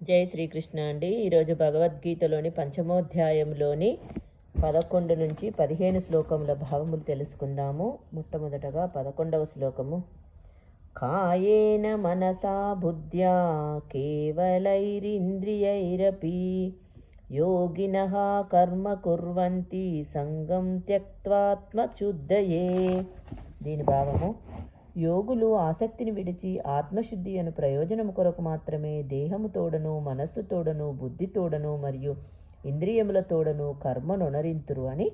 జై శ్రీకృష్ణ అండి. ఈరోజు భగవద్గీతలోని పంచమోధ్యాయంలోని పదకొండు నుంచి పదిహేను శ్లోకముల భావములు తెలుసుకుందాము. మొట్టమొదటగా పదకొండవ శ్లోకము. కాయేన మనసా బుద్ధ్యా కేవలైరింద్రియైరపి యోగిన కర్మ కుర్వంతి సంగం త్యక్వాత్మశుద్ధయే దీని భావము యోగులు ఆసక్తిని విడిచి ఆత్మశుద్ధి అను ప్రయోజనము కొరకు మాత్రమే దేహము తోడను మనస్సు తోడను బుద్ధి తోడను మరియు ఇంద్రియముల తోడను కర్మనొనరింతురు అని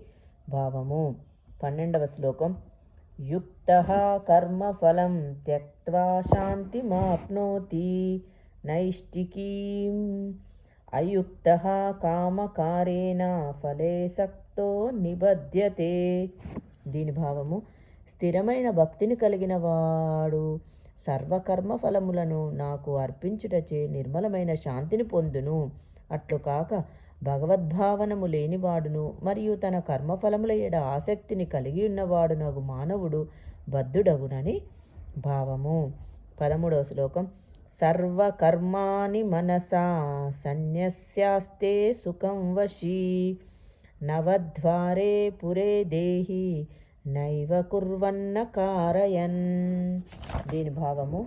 భావము. పన్నెండవ శ్లోకం. యుక్త కర్మఫలం త్యక్వా శాంతిమాప్నోతి నైష్టికీం. అయుక్త కామకారేణ ఫలే సక్తో నిబధ్యతే. దీని భావము స్థిరమైన భక్తిని కలిగిన వాడు సర్వకర్మ ఫలములను నాకు అర్పించుటచే నిర్మలమైన శాంతిని పొందును. అట్లు కాక భగవద్భావనము లేనివాడును మరియు తన కర్మఫలముల ఎడ ఆసక్తిని కలిగి ఉన్నవాడు నగు మానవుడు బద్ధుడగునని భావము. పదమూడవ శ్లోకం. సర్వకర్మాణి మనసా సన్యస్యాస్తే సుఖం వశీ నవద్వారే పురే దేహి నైవ కుర్వన్న కారయన్. దీని భావము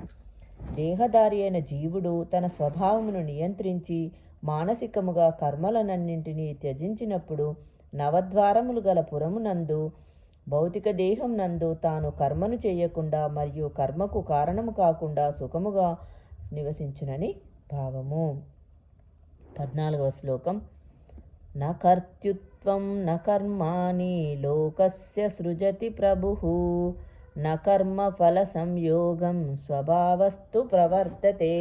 దేహదారి అయిన జీవుడు తన స్వభావమును నియంత్రించి మానసికముగా కర్మలనన్నింటినీ త్యజించినప్పుడు నవద్వారములు గల పురమునందు భౌతిక దేహం నందు తాను కర్మను చేయకుండా మరియు కర్మకు కారణము కాకుండా సుఖముగా నివసించునని భావము. పద్నాలుగవ శ్లోకం న కర్త్యుత్వం న కర్మాణి లోకస్య సృజతి ప్రభు. న కర్మఫల సంయోగం స్వభావస్తు ప్రవర్తతే.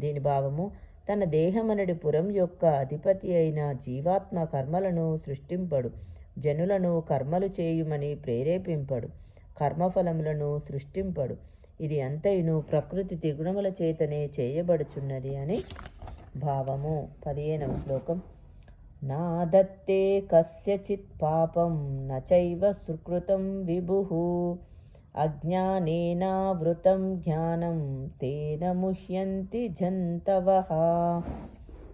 దీని భావము తన దేహమనడి పురం యొక్క అధిపతి అయిన జీవాత్మ కర్మలను సృష్టింపడు. జనులను కర్మలు చేయుమని ప్రేరేపింపడు. కర్మఫలములను సృష్టింపడు. ఇది అంతయును ప్రకృతి త్రిగుణముల చేతనే చేయబడుచున్నది అని భావము. పదిహేనవ శ్లోకం. నా దత్తే కస్యచిత్ పాపం నచైవ సుకృతం విభు. అజ్ఞానేనావృతం జ్ఞానం తేన ముహ్యంతి జంతవ.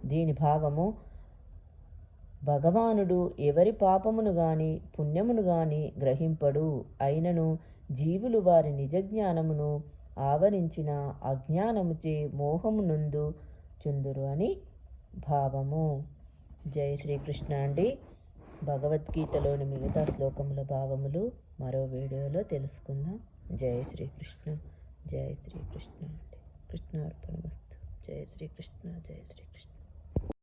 దీని భావము భగవానుడు ఎవరి పాపమును గాని పుణ్యమును గాని గ్రహింపడు అయినను జీవులు వారి నిజ జ్ఞానమును ఆవరించిన అజ్ఞానముచే మోహమునందు చుందురు అని భావము. జై శ్రీకృష్ణ అండి. భగవద్గీతలోని మిగతా శ్లోకముల భావములు మరో వీడియోలో తెలుసుకుందాం. జై శ్రీకృష్ణ జై శ్రీకృష్ణ అండి. కృష్ణార్పణమస్తు. జై శ్రీకృష్ణ జై శ్రీ